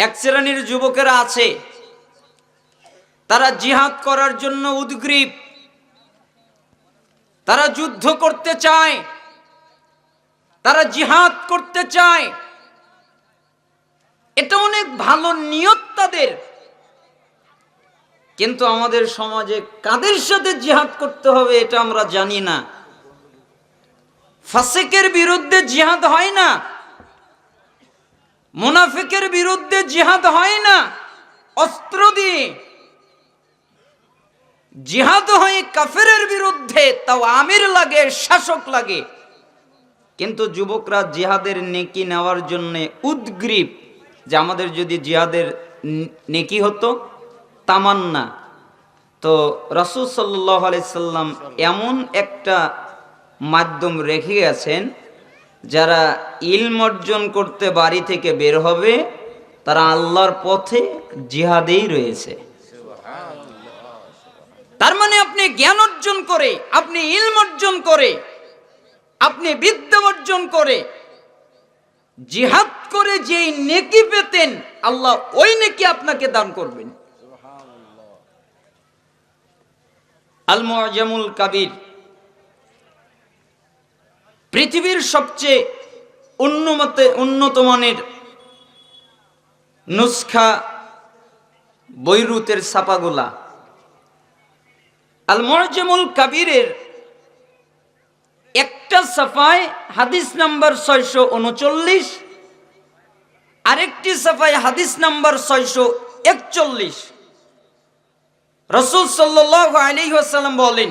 এক শ্রেণির যুবকেরা আছে। তারা জিহাদ করার জন্য উদ্গ্রীব। তারা যুদ্ধ করতে চায়। তারা জিহাদ করতে চায়। এটা অনেক ভালো নিয়ত তাদের। কিন্তু আমাদের সমাজে কাদের সাথে জিহাদ করতে হবে এটা আমরা জানি না। ফাসেকের বিরুদ্ধে জিহাদ হয় না। মুনাফিকের বিরুদ্ধে জিহাদ হয় না, অস্ত্র দিয়ে। জিহাদ হয় কাফেরের বিরুদ্ধে, তাও আমির লাগে, শাসক লাগে। কিন্তু যুবকরা জিহাদের নেকি নেওয়ার জন্য উদ্গ্রীব, যে আমাদের যদি জিহাদের নেকি হতো, তামান্না। তো রসুল সাল্লাহ আলাইসাল্লাম এমন একটা মাধ্যম রেখে গেছেন যারা ইলম অর্জন করতে বাড়ি থেকে বের হবে তারা আল্লাহর পথে জিহাদেই রয়েছে। তার মানে আপনি জ্ঞান অর্জন করে আপনি ইলম অর্জন করে আপনি বিদ্যা অর্জন করে জিহাদ করে যেই নেকি পেতেন আল্লাহ ওই নেকি আপনাকে দান করবেন। আল মুআজামুল কাবির পৃথিবীর সবচেয়ে উন্নত উন্নত মানের নুসখা বৈরুতের ছাপাগুলা। আল মুআজামুল কাবিরের একটা সাফায় হাদিস নাম্বার ছয়শো উনচল্লিশ, আরেকটি সাফায় হাদিস নাম্বার ছয়শো একচল্লিশ। রসুল সাল্লাহ আলী আসাল্লাম বলেন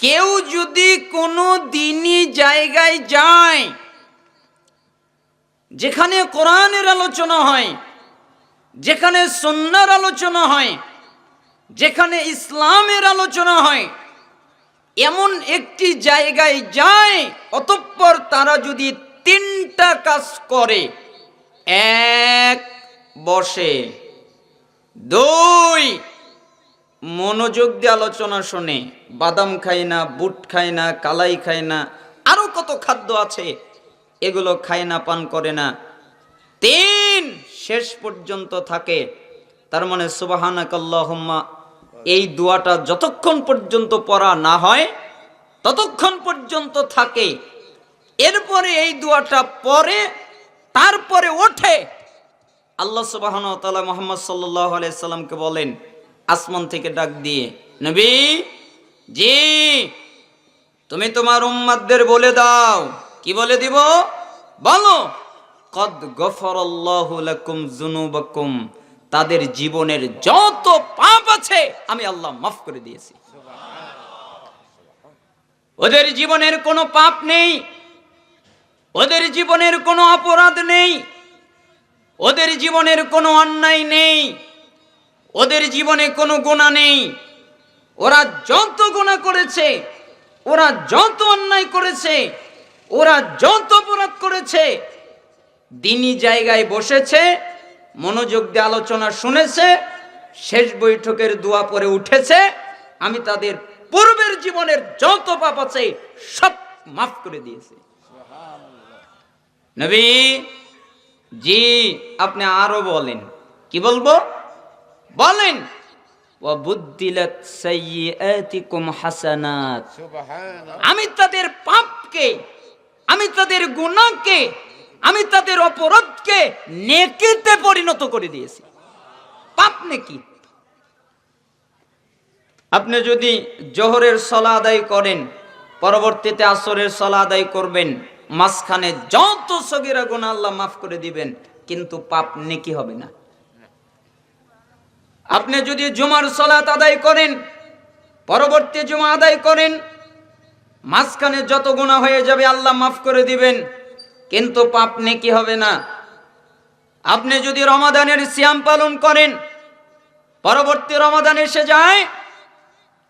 কেউ যদি কোনো দিনই জায়গায় যায়, যেখানে কোরআনের আলোচনা হয়, যেখানে সন্ন্যার আলোচনা হয়, যেখানে ইসলামের আলোচনা হয়, এমন একটি জায়গায় যায়, অতঃপর তারা যদি তিনটা কাজ করে, এক বসে, দুই মনোযোগ দিয়ে আলোচনা শোনে, বাদাম খাই না, বুট খায় না, কালাই খায় না, আরও কত খাদ্য আছে, এগুলো খায় না, পান করে না। তিন শেষ পর্যন্ত থাকে, তার মানে সুবাহানাকাল্লাহুম্মা, এই দোয়াটা যতক্ষণ পর্যন্ত পড়া না হয়, ততক্ষণ পর্যন্ত থাকে। এরপরে এই দোয়াটা পরে তারপরে ওঠে। আল্লাহ সুবাহন তালা মোহাম্মদ সাল্লাহ আলাইসাল্লামকে বলেন আসমান থেকে ডাক দিয়ে, নবী, জি, তুমি তোমার উম্মাদদের বলে দাও। কি বলে দিব? বলো, কদ গফরাল্লাহু লাকুম যুনুবাকুম, তাদের জীবনের যত পাপ আছে আমি আল্লাহ মাফ করে দিয়েছি। ওদের জীবনের কোনো পাপ নেই, ওদের জীবনের কোনো অপরাধ নেই, ওদের জীবনের কোনো অন্যায় নেই। ওদের জীবনে কোনো গোনা নেই। ওরা যত গোনা করেছে, ওরা যত অন্যায় করেছে, ওরা যত অপরাধ করেছে, দিনই জায়গায় বসেছে, মনোযোগ দিয়ে আলোচনা শুনেছে, শেষ বৈঠকের দোয়া পরে উঠেছে। আমি তাদের পূর্বের জীবনের যত পাপ আছে, সব মাফ করে দিয়েছি। নবী, জি, আপনি আরও বলেন। কি বলব? বলেন। আমি তাদের পাপকে আমি তাদের গুণাকে আমি তাদের অপরাধকে নেকিতে পরিণত করে দিয়েছি। পাপ নেকি? আপনি যদি জোহরের সলা আদায় করেন পরবর্তীতে আসরের সলা আদায় করবেন মাঝখানে যত সগিরা গুণা আল্লাহ মাফ করে দিবেন কিন্তু পাপ নেকি হবে না। আপনি যদি জুমার সলাত আদায় করেন, পরবর্তী জুমা আদায় করেন, মাঝখানে যত গুণা হয়ে যাবে আল্লাহ মাফ করে দিবেন, কিন্তু পাপ নেকি হবে না। আপনি যদি রমাদানের সিয়াম পালন করেন, পরবর্তী রমাদান এসে যায়,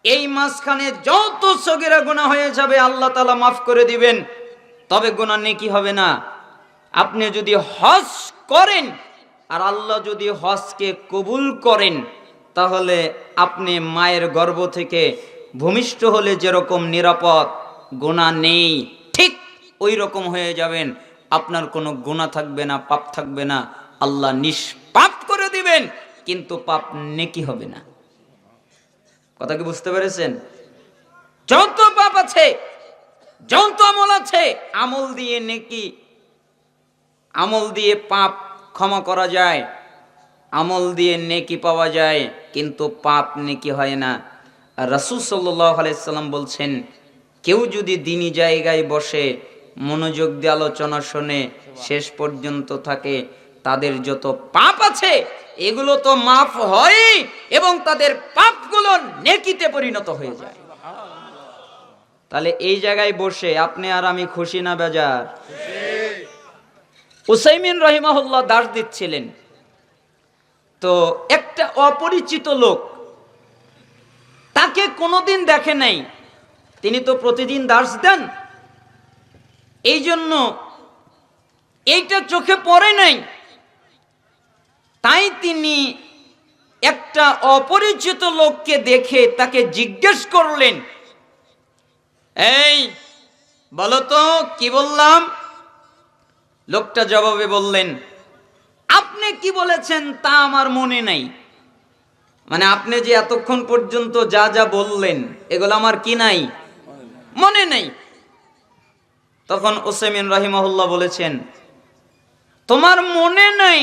এই মাঝখানে যত সগিরা গুণা হয়ে যাবে আল্লাহ তালা মাফ করে দিবেন, তবে গুণা নেকি হবে না। আপনি যদি হজ করেন আর আল্লাহ যদি হজকে কবুল করেন, তাহলে আপনি মায়ের গর্ভ থেকে ভূমিষ্ঠ হলে যেরকম নিরাপদ গোনা নেই, ঠিক ওই রকম হয়ে যাবেন। আপনার কোনো গোনা থাকবে না, পাপ থাকবে না। আল্লাহ নিষ্পাপ করে দিবেন, কিন্তু পাপ নেকি হবে না। কথা কি বুঝতে পেরেছেন? যত পাপ আছে, যত আমল আছে, আমল দিয়ে নেকি, আমল দিয়ে পাপ ক্ষমা করা যায়, আমল দিয়ে নেকি পাওয়া যায়, কিন্তু পাপ নেকি হয় না। রাসুল সাল্লাহ আলাইসাল্লাম বলছেন, কেউ যদি দিনী জায়গায় বসে মনোযোগ দিয়ে আলোচনা শোনে, শেষ পর্যন্ত থাকে, তাদের যত পাপ আছে, এগুলো তো মাফ হয় এবং তাদের পাপগুলো নেকিতে পরিণত হয়ে যায়। তাহলে এই জায়গায় বসে আপনি আর আমি খুশি না, বেজার? উসাইমিন রহিমাহুল্লাহ দাস দিচ্ছিলেন। তো একটা অপরিচিত লোক, তাকে কোনোদিন দেখে নাই। তিনি তো প্রতিদিন দাস দেন। এই জন্য এইটা চোখে পড়ে নাই। তাই তিনি একটা অপরিচিত লোককে দেখে তাকে জিজ্ঞেস করলেন, এই, বলো তো, কি বললাম? লোকটা জবাবে বললেন, আপনি কি বলেছেন তা আমার মনে নাই। মানে আপনি যে এতক্ষণ পর্যন্ত যা যা বললেন, এগুলো আমার কি নাই? মনে নেই। তখন ওসেমিন রাহিমাহুল্লাহ বলেছেন, তোমার মনে নাই।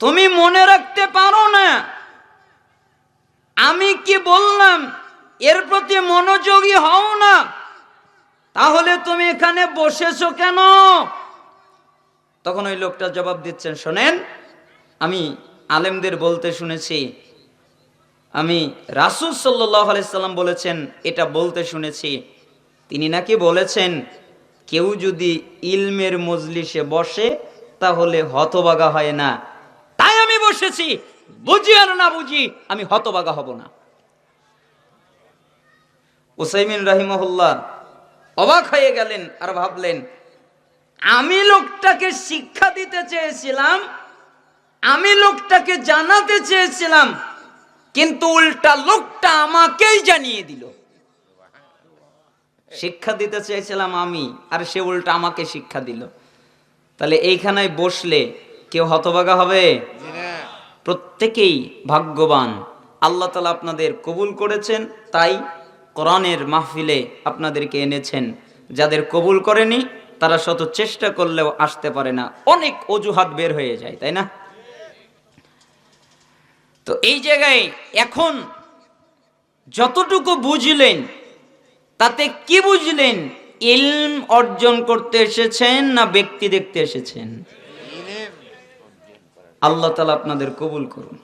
তুমি মনে রাখতে পারো না। আমি কি বললাম? এর প্রতি মনোযোগী হও না। তাহলে তুমি এখানে বসেছো কেন? তখন ওই লোকটা জবাব দিচ্ছেন, শোনেন, আমি আলেমদের বলতে শুনেছি। আমি রাসুল আলাইসাল্লাম বলেছেন, এটা বলতে শুনেছি। তিনি নাকি বলেছেন, কেউ যদি ইলমের মজলিসে বসে, তাহলে হতবাগা হয় না। তাই আমি বসেছি, বুঝি আর না বুঝি, আমি হতবাগা হব না। উসাইমিন রাহিমহুল্লাহ অবাক হয়ে গেলেন আর ভাবলেন, আমি লোকটাকে শিক্ষা দিতে চেয়েছিলাম, আমি লোকটাকে জানাতে চেয়েছিলাম, কিন্তু উল্টা লোকটা আমাকেই জানিয়ে দিল। শিক্ষা দিতে চেয়েছিলাম আমি, আর সে উল্টা আমাকে শিক্ষা দিল। তাহলে এইখানে বসলে কেউ হতভাগা হবে? প্রত্যেকেই ভাগ্যবান। আল্লাহ তালা আপনাদের কবুল করেছেন, তাই কোরআনের মাহফিলে আপনাদেরকে এনেছেন। যাদের কবুল করেনি তারা শত চেষ্টা করলেও আসতে পারে না। অনেক অজুহাত বের হয়ে যায় তাই না? তো এই জায়গায় এখন যতটুকু বুঝলেন তাতে কি বুঝলেন? ইলম অর্জন করতে এসেছেন না ব্যক্তি দেখতে এসেছেন? আল্লাহ তালা আপনাদের কবুল করুন।